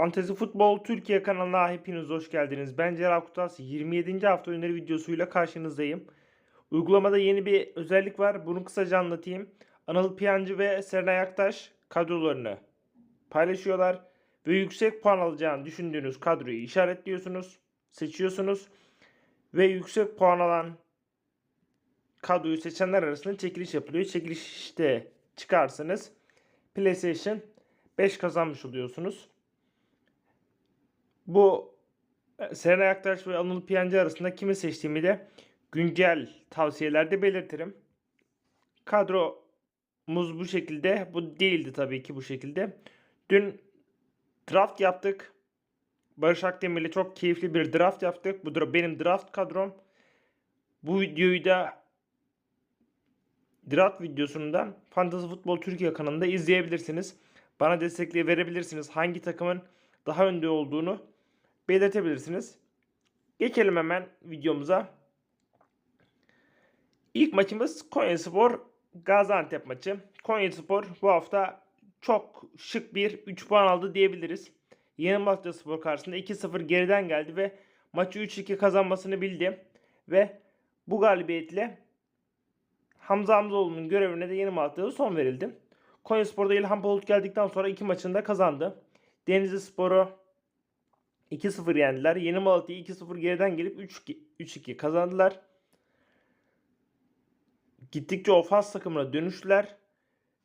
Fantezi Futbol Türkiye kanalına hepiniz hoş geldiniz. Ben Celal Kutas 27. hafta öneri videosuyla karşınızdayım. Uygulamada yeni bir özellik var. Bunu kısaca anlatayım. Anıl Piyancı ve Serenay Aktaş kadrolarını paylaşıyorlar. Ve yüksek puan alacağını düşündüğünüz kadroyu işaretliyorsunuz. Seçiyorsunuz. Ve yüksek puan alan kadroyu seçenler arasında çekiliş yapılıyor. Çekilişte çıkarsanız PlayStation 5 kazanmış oluyorsunuz. Bu e, Serenay Aktaş ve Anıl Piyancı arasında kimi seçtiğimi de güncel tavsiyelerde belirtirim. Kadromuz bu şekilde. Bu değildi tabii ki bu şekilde. Dün draft yaptık. Barış Akdemir'le çok keyifli bir draft yaptık. Bu benim draft kadrom. Bu videoyu da draft videosunda Fantasy Futbol Türkiye kanalında izleyebilirsiniz. Bana destekliği verebilirsiniz. Hangi takımın daha önde olduğunu belirtebilirsiniz. Geçelim hemen videomuza. İlk maçımız Konyaspor Gaziantep maçı. Konyaspor bu hafta çok şık bir 3 puan aldı diyebiliriz. Yeni Malatya Spor karşısında 2-0 geriden geldi ve maçı 3-2 kazanmasını bildi. Ve bu galibiyetle Hamza Hamzoğlu'nun görevine de Yeni Malatya'da son verildi. Konyaspor'da İlhan Palut geldikten sonra iki maçını da kazandı. Denizli Spor'u 2-0 yendiler. Yeni Malatya'yı 2-0 geriden gelip 3-2 kazandılar. Gittikçe ofans takımına dönüştüler.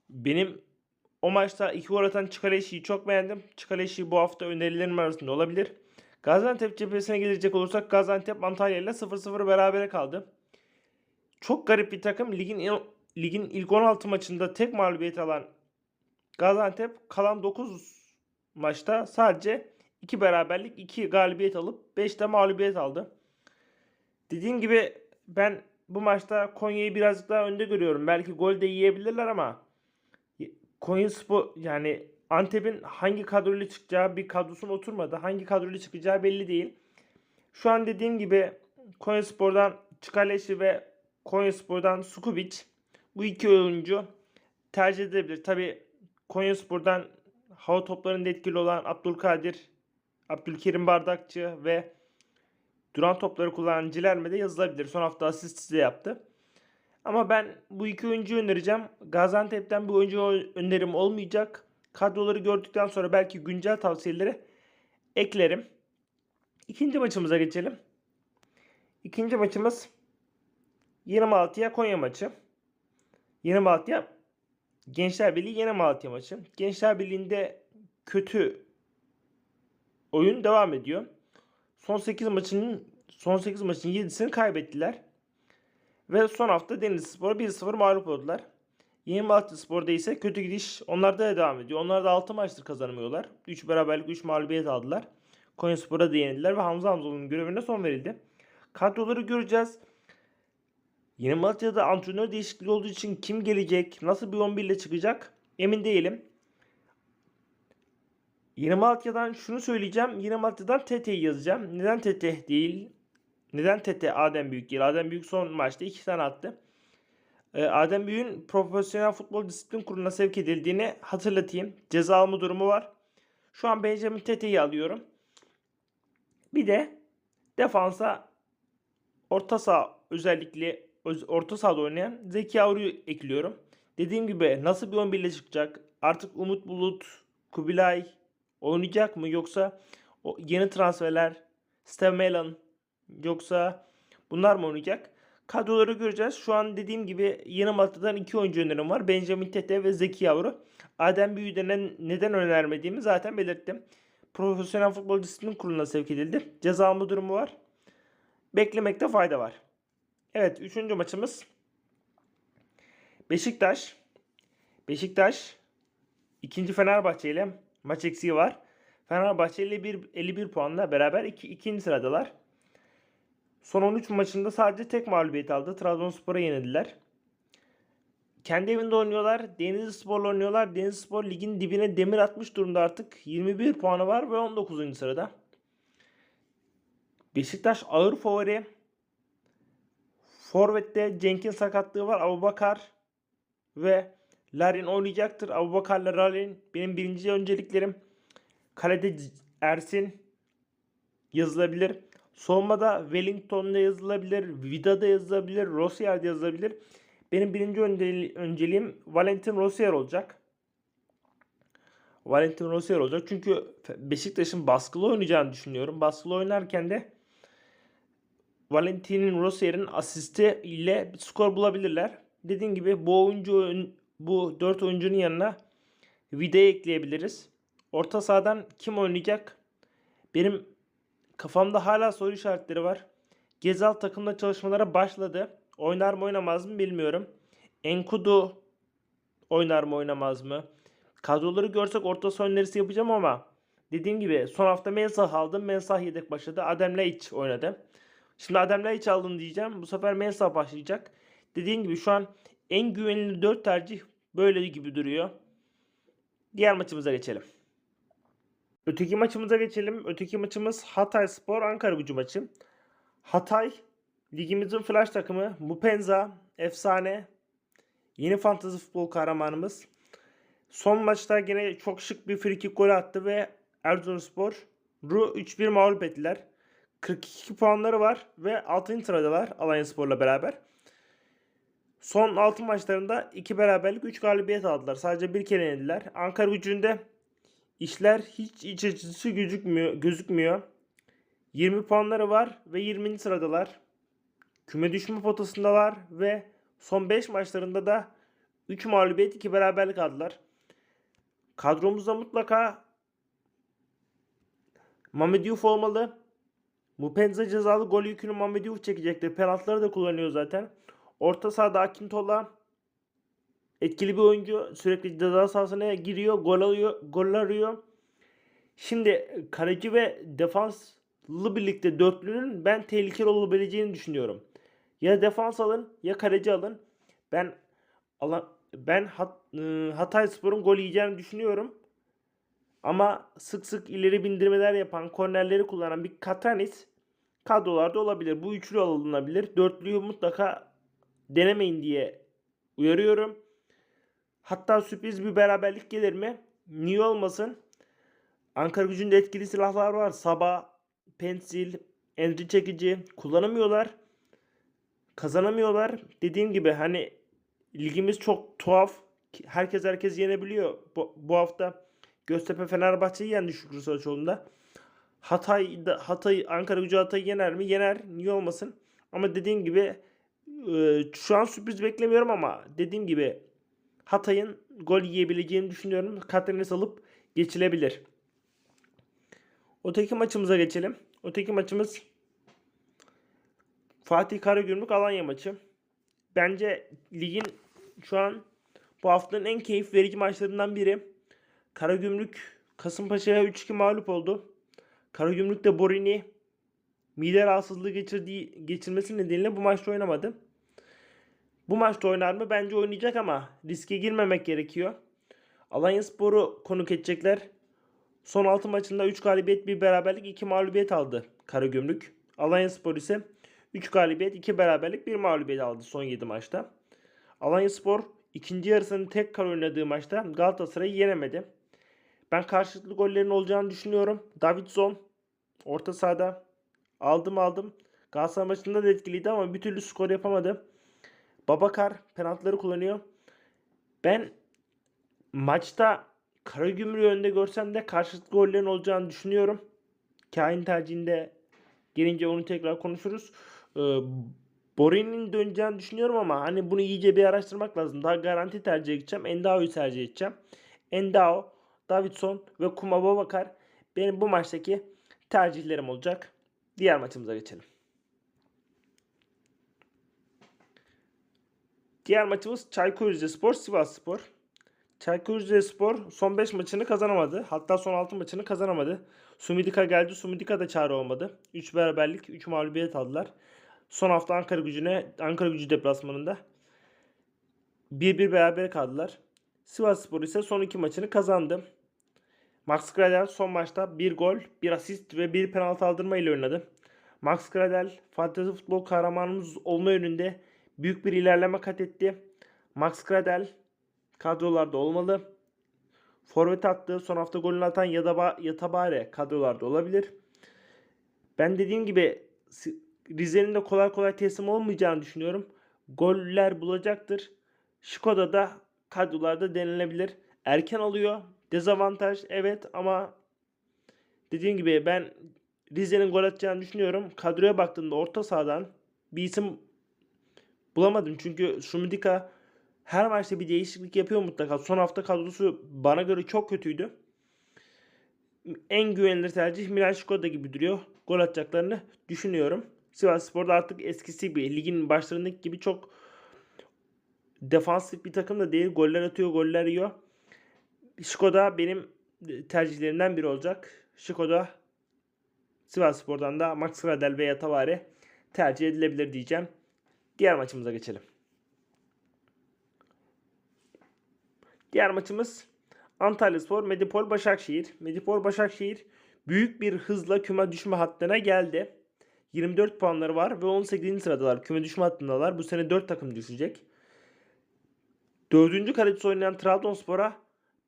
Benim o maçta iki gol atan Çikaleşi'yi çok beğendim. Çikaleşi bu hafta önerilerim arasında olabilir. Gaziantep cephesine gelecek olursak Gaziantep Antalya ile 0-0 berabere kaldı. Çok garip bir takım. Ligin ligin ilk 16 maçında tek mağlubiyet alan Gaziantep kalan 9 maçta sadece 2 beraberlik 2 galibiyet alıp 5 de mağlubiyet aldı. Dediğim gibi ben bu maçta Konya'yı birazcık daha önde görüyorum. Belki gol de yiyebilirler ama Konya Spor yani Antep'in hangi kadroyla çıkacağı bir kadrosun oturmadı. Hangi kadroyla çıkacağı belli değil. Şu an dediğim gibi Konya Spor'dan Çikaleşi ve Konya Spor'dan Sukubic bu iki oyuncu tercih edilebilir. Tabi Konya Spor'dan hava toplarında etkili olan Abdülkadir, Abdülkerim Bardakçı ve duran topları kullanan Cilerme de yazılabilir. Son hafta asist de yaptı. Ama ben bu iki oyuncuyu önereceğim. Gaziantep'ten bir oyuncu önerim olmayacak. Kadroları gördükten sonra belki güncel tavsiyeleri eklerim. İkinci maçımıza geçelim. İkinci maçımız Yeni Malatya Konya maçı. Yeni Malatya Gençler Birliği Yeni Malatya maçı. Gençler Birliği'nde kötü oyun devam ediyor. Son 8 maçının son 8 maçın 7'sini kaybettiler. Ve son hafta Denizli Spor'a 1-0 mağlup oldular. Yeni Malatya Spor'da ise kötü gidiş onlarda da devam ediyor. Onlar da 6 maçtır kazanamıyorlar. 3 beraberlik 3 mağlubiyet aldılar. Konya Spor'a da yenildiler ve Hamza Hamzoğlu'nun görevine son verildi. Kadroları göreceğiz. Yeni Malatya'da antrenör değişikliği olduğu için kim gelecek, nasıl bir 11 ile çıkacak emin değilim. Yeni Malatya'dan şunu söyleyeceğim. Yeni Malatya'dan TT'yi yazacağım. Neden TT değil? Neden TT Adem Büyük değil? Adem Büyük son maçta 2 tane attı. Ee, Adem Büyük'ün Profesyonel Futbol Disiplin Kurulu'na sevk edildiğini hatırlatayım. Ceza alma durumu var. Şu an Benjamin TT'yi alıyorum. Bir de defansa orta saha özellikle orta sahada oynayan Zeki Avru'yu ekliyorum. Dediğim gibi nasıl bir 11 ile çıkacak? Artık Umut Bulut, Kubilay oynayacak mı? Yoksa o yeni transferler Steve Melan yoksa bunlar mı oynayacak? Kadroları göreceğiz. Şu an dediğim gibi yeni Malatya'dan iki oyuncu önerim var. Benjamin Tete ve Zeki Yavru. Adem Büyü'den neden önermediğimi zaten belirttim. Profesyonel Futbol Disiplin Kurulu'na sevk edildi. Ceza alma durumu var. Beklemekte fayda var. Evet üçüncü maçımız Beşiktaş. Beşiktaş ikinci Fenerbahçe ile maç eksiği var. Fenerbahçe ile bir 51 puanla beraber iki, ikinci sıradalar. Son 13 maçında sadece tek mağlubiyet aldı. Trabzonspor'a yenildiler. Kendi evinde oynuyorlar. Denizli Spor'la oynuyorlar. Denizli Spor ligin dibine demir atmış durumda artık. 21 puanı var ve 19. sırada. Beşiktaş ağır favori. Forvet'te Cenk'in sakatlığı var. Abubakar ve Larin oynayacaktır. Abubakar'la Larin benim birinci önceliklerim. Kalede Ersin yazılabilir. Savunmada Wellington'da yazılabilir. Vida'da yazılabilir. Rossier'de yazılabilir. Benim birinci önce- önceliğim Valentin Rossier olacak. Valentin Rossier olacak. Çünkü Beşiktaş'ın baskılı oynayacağını düşünüyorum. Baskılı oynarken de Valentin Rossier'in asisti ile skor bulabilirler. Dediğim gibi bu oyuncu bu 4 oyuncunun yanına Vida'yı ekleyebiliriz. Orta sahadan kim oynayacak? Benim kafamda hala soru işaretleri var. Gezal takımda çalışmalara başladı. Oynar mı oynamaz mı bilmiyorum. Enkudu oynar mı oynamaz mı? Kadroları görsek orta saha önerisi yapacağım ama dediğim gibi son hafta Mensah aldım. Mensah yedek başladı. Adem Laiç oynadı. Şimdi Adem Laiç aldın diyeceğim. Bu sefer Mensah başlayacak. Dediğim gibi şu an en güvenilir 4 tercih böyle gibi duruyor. Diğer maçımıza geçelim. Öteki maçımıza geçelim. Öteki maçımız Hatay Spor Ankara Gücü maçı. Hatay ligimizin flash takımı Mupenza efsane yeni fantasy futbol kahramanımız. Son maçta gene çok şık bir free kick golü attı ve Erzurumspor'u 3-1 mağlup ettiler. 42 puanları var ve 6. sıradalar Alanya Spor'la beraber. Son 6 maçlarında 2 beraberlik 3 galibiyet aldılar. Sadece bir kere yenildiler. Ankara gücünde işler hiç iç açıcı gözükmüyor. gözükmüyor. 20 puanları var ve 20. sıradalar. Küme düşme potasındalar ve son 5 maçlarında da 3 mağlubiyet 2 beraberlik aldılar. Kadromuzda mutlaka Mehmet Diouf olmalı. Mupenza cezalı gol yükünü Mehmet çekecektir. Penaltıları da kullanıyor zaten. Orta sahada Akintola etkili bir oyuncu. Sürekli ceza sahasına giriyor. Gol alıyor. Gol arıyor. Şimdi kaleci ve defanslı birlikte dörtlünün ben tehlikeli olabileceğini düşünüyorum. Ya defans alın ya kaleci alın. Ben alan, ben Hat, ıı, Hatay Spor'un gol yiyeceğini düşünüyorum. Ama sık sık ileri bindirmeler yapan, kornerleri kullanan bir Katanis kadrolarda olabilir. Bu üçlü alınabilir. Dörtlüyü mutlaka denemeyin diye uyarıyorum. Hatta sürpriz bir beraberlik gelir mi? Niye olmasın? Ankara gücünde etkili silahlar var. Sabah, Pensil, Endri çekici kullanamıyorlar. Kazanamıyorlar. Dediğim gibi hani ligimiz çok tuhaf. Herkes herkes yenebiliyor. Bu, bu hafta Göztepe Fenerbahçe'yi yendi Şükrü Saraçoğlu'nda. Hatay, Hatay, Ankara gücü Hatay'ı yener mi? Yener. Niye olmasın? Ama dediğim gibi e, şu an sürpriz beklemiyorum ama dediğim gibi Hatay'ın gol yiyebileceğini düşünüyorum. Katarines alıp geçilebilir. Öteki maçımıza geçelim. Öteki maçımız Fatih Karagümrük Alanya maçı. Bence ligin şu an bu haftanın en keyif verici maçlarından biri. Karagümrük Kasımpaşa'ya 3-2 mağlup oldu. Karagümrük de Borini mide rahatsızlığı geçirdiği, geçirmesi nedeniyle bu maçta oynamadı. Bu maçta oynar mı? Bence oynayacak ama riske girmemek gerekiyor. Alanya Spor'u konuk edecekler. Son 6 maçında 3 galibiyet, 1 beraberlik, 2 mağlubiyet aldı Karagümrük. Alanya Spor ise 3 galibiyet, 2 beraberlik, 1 mağlubiyet aldı son 7 maçta. Alanya Spor ikinci yarısını tek kar oynadığı maçta Galatasaray'ı yenemedi. Ben karşılıklı gollerin olacağını düşünüyorum. Davidson orta sahada aldım aldım. Galatasaray maçında da etkiliydi ama bir türlü skor yapamadı. Babakar penaltıları kullanıyor. Ben maçta Karagümrük'ü önde görsem de karşılıklı gollerin olacağını düşünüyorum. Kain tercihinde gelince onu tekrar konuşuruz. Ee, Borini'nin döneceğini düşünüyorum ama hani bunu iyice bir araştırmak lazım. Daha garanti tercih edeceğim. Endao'yu tercih edeceğim. Endao, Davidson ve Kuma Babakar benim bu maçtaki tercihlerim olacak. Diğer maçımıza geçelim. Diğer maçımız Çaykur Rizespor Sivas Spor. Çaykur Rizespor son 5 maçını kazanamadı. Hatta son 6 maçını kazanamadı. Sumidika geldi. Sumidika da çare olmadı. 3 beraberlik, 3 mağlubiyet aldılar. Son hafta Ankara gücüne, Ankara gücü deplasmanında 1-1 beraber kaldılar. Sivas Spor ise son 2 maçını kazandı. Max Gradel son maçta 1 gol, 1 asist ve 1 penaltı aldırma ile oynadı. Max Gradel fantezi futbol kahramanımız olma yönünde büyük bir ilerleme kat etti. Max Gradel kadrolarda olmalı. forvet attığı son hafta golünü atan Yadaba, Yatabare kadrolarda olabilir. Ben dediğim gibi Rize'nin de kolay kolay teslim olmayacağını düşünüyorum. Goller bulacaktır. Şikoda da kadrolarda denilebilir. Erken alıyor. Dezavantaj evet ama dediğim gibi ben Rize'nin gol atacağını düşünüyorum. Kadroya baktığımda orta sahadan bir isim bulamadım. Çünkü Şumidika her maçta bir değişiklik yapıyor mutlaka. Son hafta kadrosu bana göre çok kötüydü. En güvenilir tercih Milan Şkoda gibi duruyor. Gol atacaklarını düşünüyorum. Sivas Spor'da artık eskisi gibi ligin başlarındaki gibi çok defansif bir takım da değil. Goller atıyor, goller yiyor. Şkoda benim tercihlerimden biri olacak. Şkoda Sivas Spor'dan da Max Gradel veya Tavare tercih edilebilir diyeceğim. Diğer maçımıza geçelim. Diğer maçımız Antalya Spor, Medipol, Başakşehir. Medipol, Başakşehir büyük bir hızla küme düşme hattına geldi. 24 puanları var ve 18. sıradalar. Küme düşme hattındalar. Bu sene 4 takım düşecek. Dördüncü kalecisi oynayan Trabzonspor'a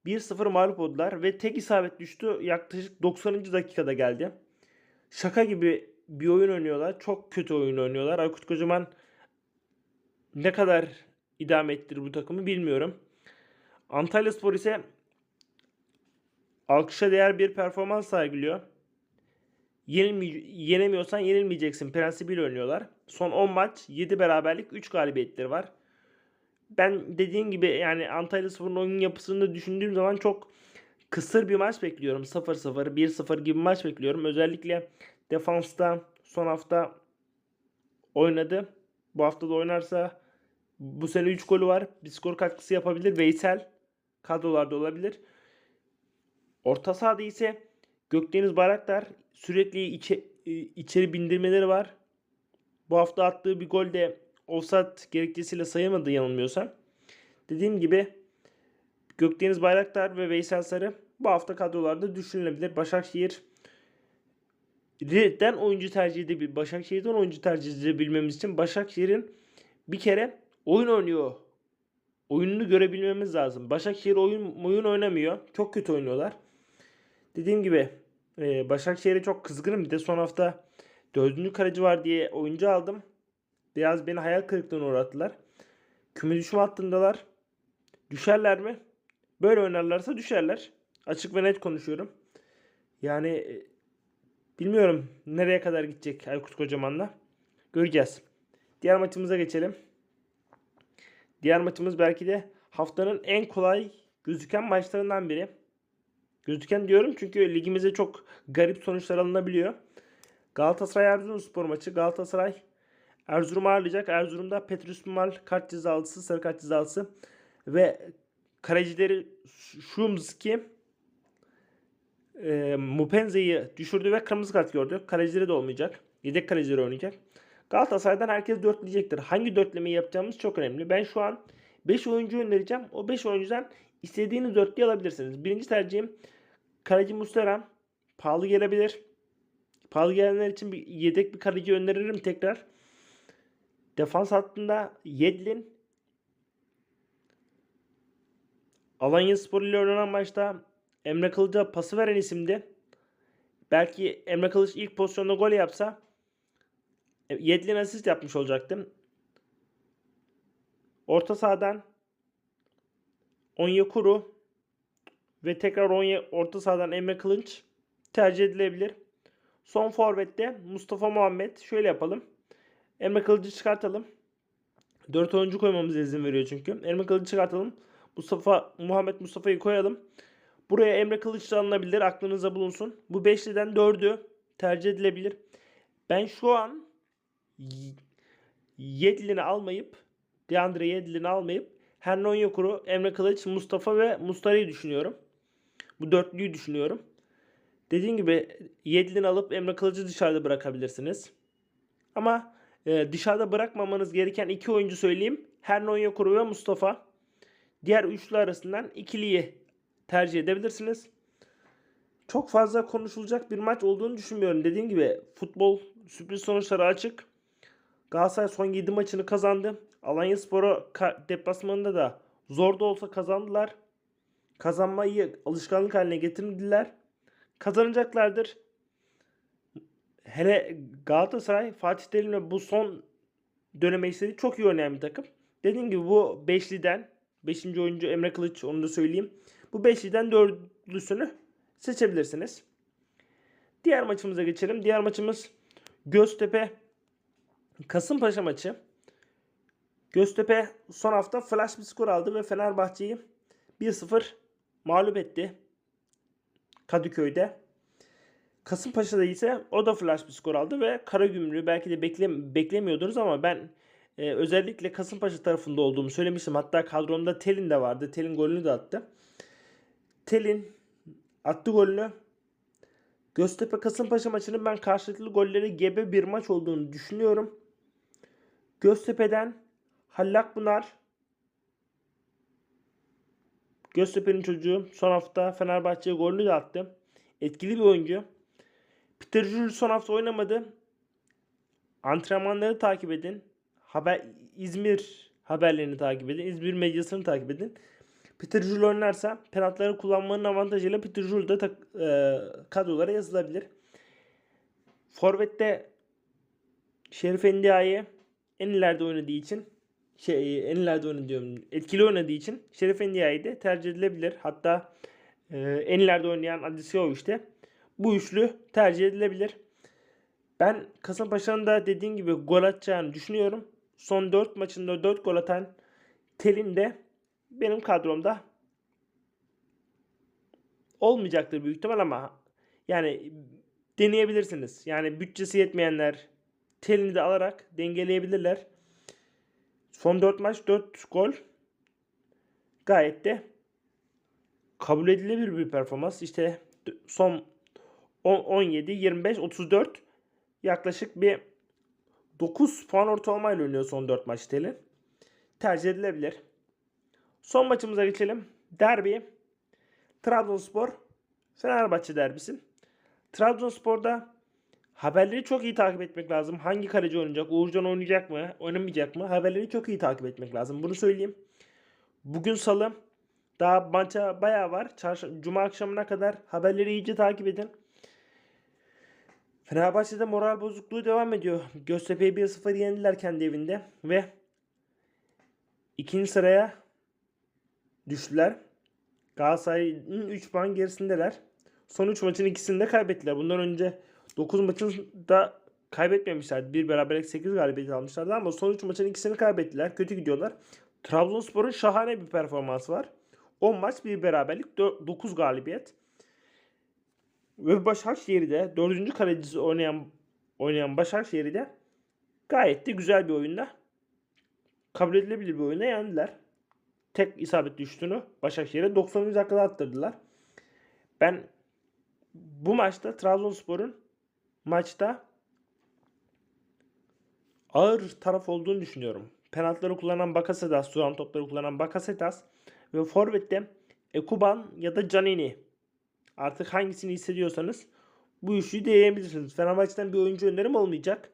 1-0 mağlup oldular ve tek isabet düştü. Yaklaşık 90. dakikada geldi. Şaka gibi bir oyun oynuyorlar. Çok kötü oyun oynuyorlar. Aykut Kocaman ne kadar idame ettirir bu takımı bilmiyorum. Antalya Spor ise alkışa değer bir performans sergiliyor. Yenilmi yenemiyorsan yenilmeyeceksin prensibiyle oynuyorlar. Son 10 maç 7 beraberlik 3 galibiyetleri var. Ben dediğim gibi yani Antalya Spor'un oyun yapısını düşündüğüm zaman çok kısır bir maç bekliyorum. 0-0, 1-0 gibi maç bekliyorum. Özellikle defansta son hafta oynadı. Bu hafta da oynarsa bu sene 3 golü var. Bir skor katkısı yapabilir. Veysel kadrolarda olabilir. Orta sahada ise Gökdeniz Bayraktar sürekli içe, e, içeri bindirmeleri var. Bu hafta attığı bir gol de offside gerekçesiyle sayılmadı yanılmıyorsam. Dediğim gibi Gökdeniz Bayraktar ve Veysel Sarı bu hafta kadrolarda düşünülebilir. Başakşehir den oyuncu tercih edebilir. Başakşehir'den oyuncu tercih edebilmemiz için Başakşehir'in bir kere oyun oynuyor. Oyununu görebilmemiz lazım. Başakşehir oyun oyun oynamıyor. Çok kötü oynuyorlar. Dediğim gibi e, Başakşehir'e çok kızgınım. Bir de son hafta dördüncü kaleci var diye oyuncu aldım. Biraz beni hayal kırıklığına uğrattılar. Küme düşme hattındalar. Düşerler mi? Böyle oynarlarsa düşerler. Açık ve net konuşuyorum. Yani e, bilmiyorum nereye kadar gidecek Aykut Kocaman'la. Göreceğiz. Diğer maçımıza geçelim. Diğer maçımız belki de haftanın en kolay gözüken maçlarından biri. Gözüken diyorum çünkü ligimize çok garip sonuçlar alınabiliyor. Galatasaray Erzurumspor maçı. Galatasaray Erzurum ağırlayacak. Erzurum'da Petrus Mumal kart cezalısı, sarı kart cezalısı ve kalecileri Şumski e, Mupenze'yi düşürdü ve kırmızı kart gördü. Kalecileri de olmayacak. Yedek kalecileri oynayacak. Galatasaray'dan herkes dörtleyecektir. Hangi dörtlemeyi yapacağımız çok önemli. Ben şu an 5 oyuncu önereceğim. O 5 oyuncudan istediğiniz dörtlüğü alabilirsiniz. Birinci tercihim kaleci Muslera. Pahalı gelebilir. Pahalı gelenler için bir yedek bir kaleci öneririm tekrar. Defans hattında Yedlin. Alanya Spor ile oynanan maçta Emre Kılıç'a pası veren isimdi. Belki Emre Kılıç ilk pozisyonda gol yapsa Yedlin asist yapmış olacaktım. Orta sahadan Onyekuru ve tekrar Onye, orta sahadan Emre Kılınç tercih edilebilir. Son forvette Mustafa Muhammed. Şöyle yapalım. Emre Kılıç'ı çıkartalım. 4 oyuncu koymamıza izin veriyor çünkü. Emre Kılıç'ı çıkartalım. Mustafa Muhammed Mustafa'yı koyalım. Buraya Emre Kılıç da alınabilir. Aklınıza bulunsun. Bu beşliden 4'ü tercih edilebilir. Ben şu an Yedlin'i almayıp Deandre Yedlin'i almayıp Hernon Yokuru, Emre Kılıç, Mustafa ve Mustara'yı düşünüyorum. Bu dörtlüyü düşünüyorum. Dediğim gibi Yedlin'i alıp Emre Kılıç'ı dışarıda bırakabilirsiniz. Ama e, dışarıda bırakmamanız gereken iki oyuncu söyleyeyim. Hernon Yokuru ve Mustafa. Diğer üçlü arasından ikiliyi tercih edebilirsiniz. Çok fazla konuşulacak bir maç olduğunu düşünmüyorum. Dediğim gibi futbol sürpriz sonuçları açık. Galatasaray son 7 maçını kazandı. Alanya Spor'u deplasmanında da zor da olsa kazandılar. kazanmayı alışkanlık haline getirdiler. Kazanacaklardır. Hele Galatasaray Fatih Terim'le bu son döneme istedi. Çok iyi oynayan bir takım. Dediğim gibi bu beşliden 5. oyuncu Emre Kılıç onu da söyleyeyim. Bu beşliden dördlüsünü seçebilirsiniz. Diğer maçımıza geçelim. Diğer maçımız Göztepe Kasımpaşa maçı. Göztepe son hafta flash bir skor aldı ve Fenerbahçe'yi 1-0 mağlup etti. Kadıköy'de. Kasımpaşa'da ise o da flash bir skor aldı ve Karagümrük'ü belki de bekle, beklemiyordunuz ama ben e, özellikle Kasımpaşa tarafında olduğumu söylemiştim. Hatta kadromda Telin de vardı. Telin golünü de attı. Telin attı golünü. Göztepe Kasımpaşa maçının ben karşılıklı golleri gebe bir maç olduğunu düşünüyorum. Göztepe'den Hallak Pınar Göztepe'nin çocuğu son hafta Fenerbahçe'ye golünü de attı. Etkili bir oyuncu. Peter Jules son hafta oynamadı. Antrenmanları takip edin. Haber İzmir haberlerini takip edin. İzmir medyasını takip edin. Peter Jules oynarsa penaltıları kullanmanın avantajıyla Peter Jules da tak- e, kadrolara yazılabilir. Forvet'te Şerif Endiaye en ileride oynadığı için şey en ileride oynadı diyorum. Etkili oynadığı için Şerif Endiaye de tercih edilebilir. Hatta e, en ileride oynayan Adisio işte. Bu üçlü tercih edilebilir. Ben Kasımpaşa'nın da dediğim gibi gol atacağını düşünüyorum. Son 4 maçında 4 gol atan Telin de benim kadromda olmayacaktır büyük ihtimal ama yani deneyebilirsiniz. Yani bütçesi yetmeyenler Telin'i de alarak dengeleyebilirler. Son 4 maç 4 gol gayet de kabul edilebilir bir performans. İşte son 10, 17, 25, 34 yaklaşık bir 9 puan ortalamayla oynuyor son 4 maç Telin. Tercih edilebilir. Son maçımıza geçelim. Derbi. Trabzonspor Fenerbahçe derbisi. Trabzonspor'da haberleri çok iyi takip etmek lazım. Hangi kaleci oynayacak? Uğurcan oynayacak mı? Oynamayacak mı? Haberleri çok iyi takip etmek lazım. Bunu söyleyeyim. Bugün salı. Daha maça bayağı var. Çarşı, Cuma akşamına kadar haberleri iyice takip edin. Fenerbahçe'de moral bozukluğu devam ediyor. Göztepe'yi 1-0 yendiler kendi evinde ve ikinci sıraya düştüler. Galatasaray'ın 3 puan gerisindeler. Son 3 maçın ikisini de kaybettiler. Bundan önce 9 maçın da kaybetmemişlerdi. Bir beraberlik 8 galibiyet almışlardı ama son 3 maçın ikisini kaybettiler. Kötü gidiyorlar. Trabzonspor'un şahane bir performansı var. 10 maç bir beraberlik 9 galibiyet. Ve Başakşehir'i de 4. kalecisi oynayan oynayan Başakşehir'i gayet de güzel bir oyunda kabul edilebilir bir oyunda yendiler. Tek isabetli şutunu Başakşehir'e 90. dakikada attırdılar. Ben bu maçta Trabzonspor'un maçta ağır taraf olduğunu düşünüyorum. Penaltıları kullanan Bakasetas, duran topları kullanan Bakasetas ve Forvet'te Ekuban ya da Canini. Artık hangisini hissediyorsanız bu üçlüyü deneyebilirsiniz. Fenerbahçe'den bir oyuncu önerim olmayacak.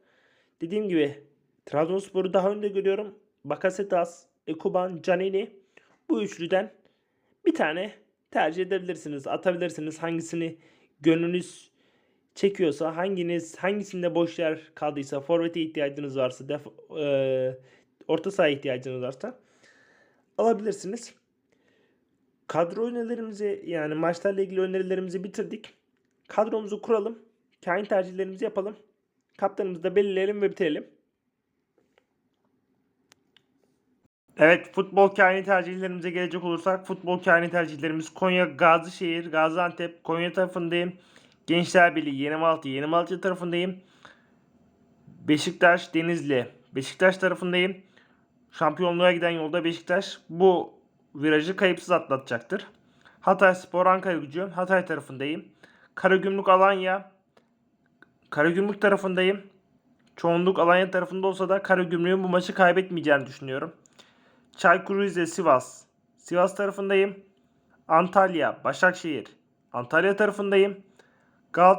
Dediğim gibi Trabzonspor'u daha önde görüyorum. Bakasetas, Ekuban, Canini bu üçlüden bir tane tercih edebilirsiniz. Atabilirsiniz hangisini gönlünüz çekiyorsa, hanginiz hangisinde boş yer kaldıysa, forvete ihtiyacınız varsa, def, e, orta saha ihtiyacınız varsa alabilirsiniz. Kadro önerilerimizi yani maçlarla ilgili önerilerimizi bitirdik. Kadromuzu kuralım. Kain tercihlerimizi yapalım. Kaptanımızı da belirleyelim ve bitirelim. Evet futbol kaini tercihlerimize gelecek olursak futbol kaini tercihlerimiz Konya, Gazişehir, Gaziantep, Konya tarafındayım. Gençler Birliği, Yeni Malatya, Yeni Malatya tarafındayım. Beşiktaş, Denizli, Beşiktaş tarafındayım. Şampiyonluğa giden yolda Beşiktaş bu virajı kayıpsız atlatacaktır. Hatay Spor, Ankara Gücü, Hatay tarafındayım. Karagümrük, Alanya, Karagümrük tarafındayım. Çoğunluk Alanya tarafında olsa da Karagümrük'ün bu maçı kaybetmeyeceğini düşünüyorum. Çaykur Rize, Sivas. Sivas tarafındayım. Antalya, Başakşehir. Antalya tarafındayım. Gal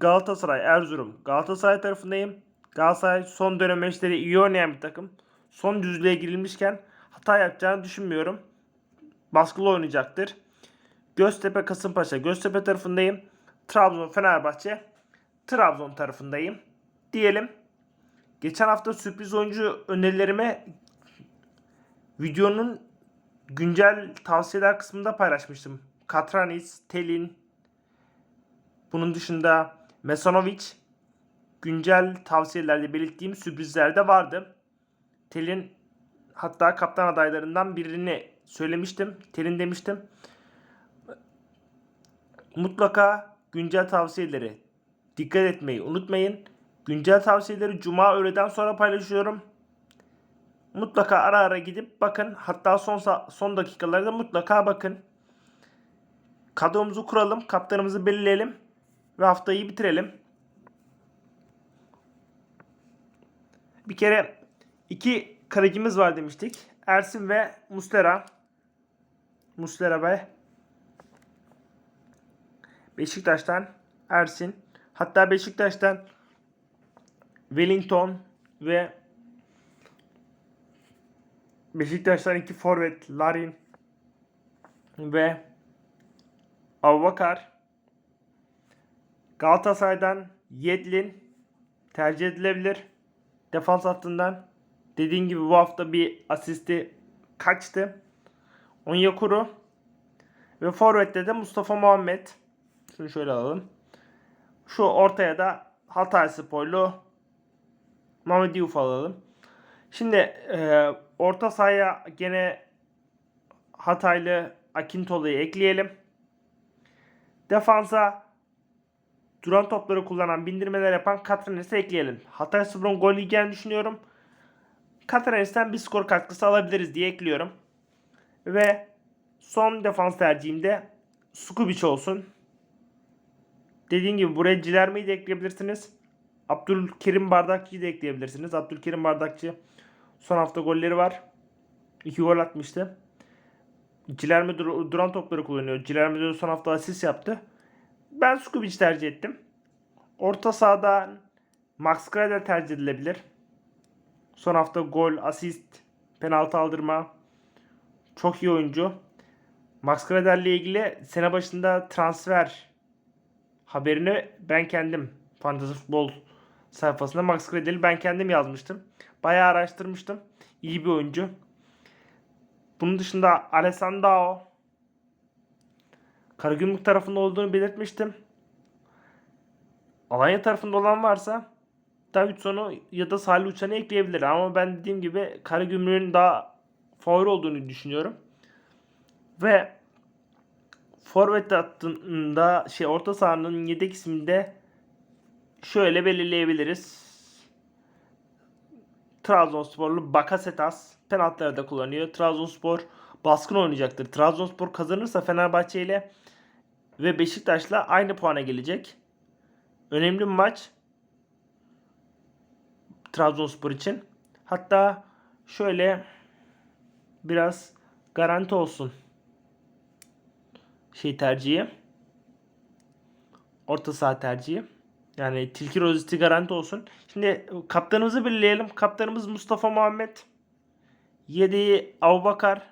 Galatasaray, Erzurum. Galatasaray tarafındayım. Galatasaray son dönem maçları iyi oynayan bir takım. Son düzlüğe girilmişken hata yapacağını düşünmüyorum. Baskılı oynayacaktır. Göztepe Kasımpaşa Göztepe tarafındayım. Trabzon Fenerbahçe Trabzon tarafındayım. Diyelim. Geçen hafta sürpriz oyuncu önerilerime videonun güncel tavsiyeler kısmında paylaşmıştım. Katranis, Telin, bunun dışında Mesanovic güncel tavsiyelerde belirttiğim sürprizler de vardı. Telin hatta kaptan adaylarından birini söylemiştim. Telin demiştim. Mutlaka güncel tavsiyeleri dikkat etmeyi unutmayın. Güncel tavsiyeleri cuma öğleden sonra paylaşıyorum. Mutlaka ara ara gidip bakın. Hatta son son dakikalarda mutlaka bakın. Kadromuzu kuralım, kaptanımızı belirleyelim ve haftayı bitirelim. Bir kere iki kalecimiz var demiştik. Ersin ve Muslera. Muslera ve Beşiktaş'tan Ersin. Hatta Beşiktaş'tan Wellington ve Beşiktaş'tan iki forvet Larin ve Avbakar. Galatasaray'dan Yedlin tercih edilebilir. Defans hattından dediğim gibi bu hafta bir asisti kaçtı. Onyekuru ve forvette de Mustafa Muhammed. Şunu şöyle alalım. Şu ortaya da Hatay Sporlu Mehmet Diouf alalım. Şimdi e, orta sahaya gene Hataylı Akintolu'yu ekleyelim. Defansa duran topları kullanan, bindirmeler yapan Katranes'i ekleyelim. Hatay Spor'un gol yiyeceğini düşünüyorum. Katranes'ten bir skor katkısı alabiliriz diye ekliyorum. Ve son defans tercihimde Skubic olsun. Dediğim gibi buraya Cilerme'yi de ekleyebilirsiniz. Abdülkerim Bardakçı'yı da ekleyebilirsiniz. Abdülkerim Bardakçı son hafta golleri var. 2 gol atmıştı. Cilerme dur- duran topları kullanıyor. Cilerme de son hafta asist yaptı. Ben Skubic tercih ettim. Orta sahada Max Grader tercih edilebilir. Son hafta gol, asist, penaltı aldırma. Çok iyi oyuncu. Max Grader'le ilgili sene başında transfer haberini ben kendim Fantasy Futbol sayfasında Max Grader'i ben kendim yazmıştım. Bayağı araştırmıştım. İyi bir oyuncu. Bunun dışında Alessandro Karagümrük tarafında olduğunu belirtmiştim. Alanya tarafında olan varsa Davidson'u ya da Salih Uçan'ı ekleyebilir. Ama ben dediğim gibi Karagümrük'ün daha favori olduğunu düşünüyorum. Ve forvet hattında şey orta sahanın yedek isminde şöyle belirleyebiliriz. Trabzonsporlu Bakasetas penaltıları da kullanıyor. Trabzonspor baskın oynayacaktır. Trabzonspor kazanırsa Fenerbahçe ile ve Beşiktaş'la aynı puana gelecek. Önemli bir maç. Trabzonspor için. Hatta şöyle biraz garanti olsun. Şey tercihi. Orta saha tercihi. Yani Tilki Rozeti garanti olsun. Şimdi kaptanımızı belirleyelim. Kaptanımız Mustafa Muhammed. Yedeği Abubakar.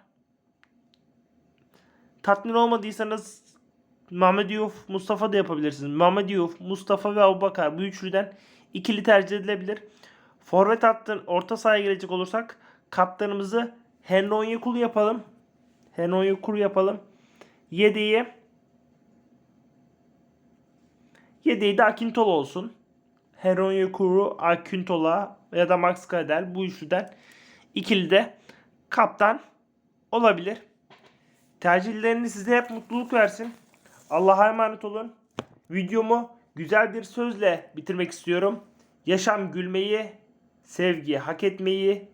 Tatmin olmadıysanız Mehmet Mustafa da yapabilirsiniz. Mehmet Mustafa ve Abubakar bu üçlüden ikili tercih edilebilir. Forvet hattın orta sahaya gelecek olursak kaptanımızı Henry Onyekuru yapalım. Henry Onyekuru yapalım. Yedeği Yedeği de Akintol olsun. Henry Onyekuru, Akintola ya da Max Kadel bu üçlüden ikili de kaptan olabilir. Tercihleriniz size hep mutluluk versin. Allah'a emanet olun. Videomu güzel bir sözle bitirmek istiyorum. Yaşam gülmeyi, sevgi hak etmeyi,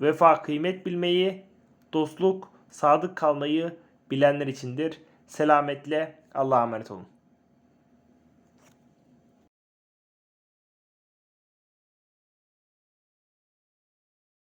vefa kıymet bilmeyi, dostluk sadık kalmayı bilenler içindir. Selametle Allah'a emanet olun.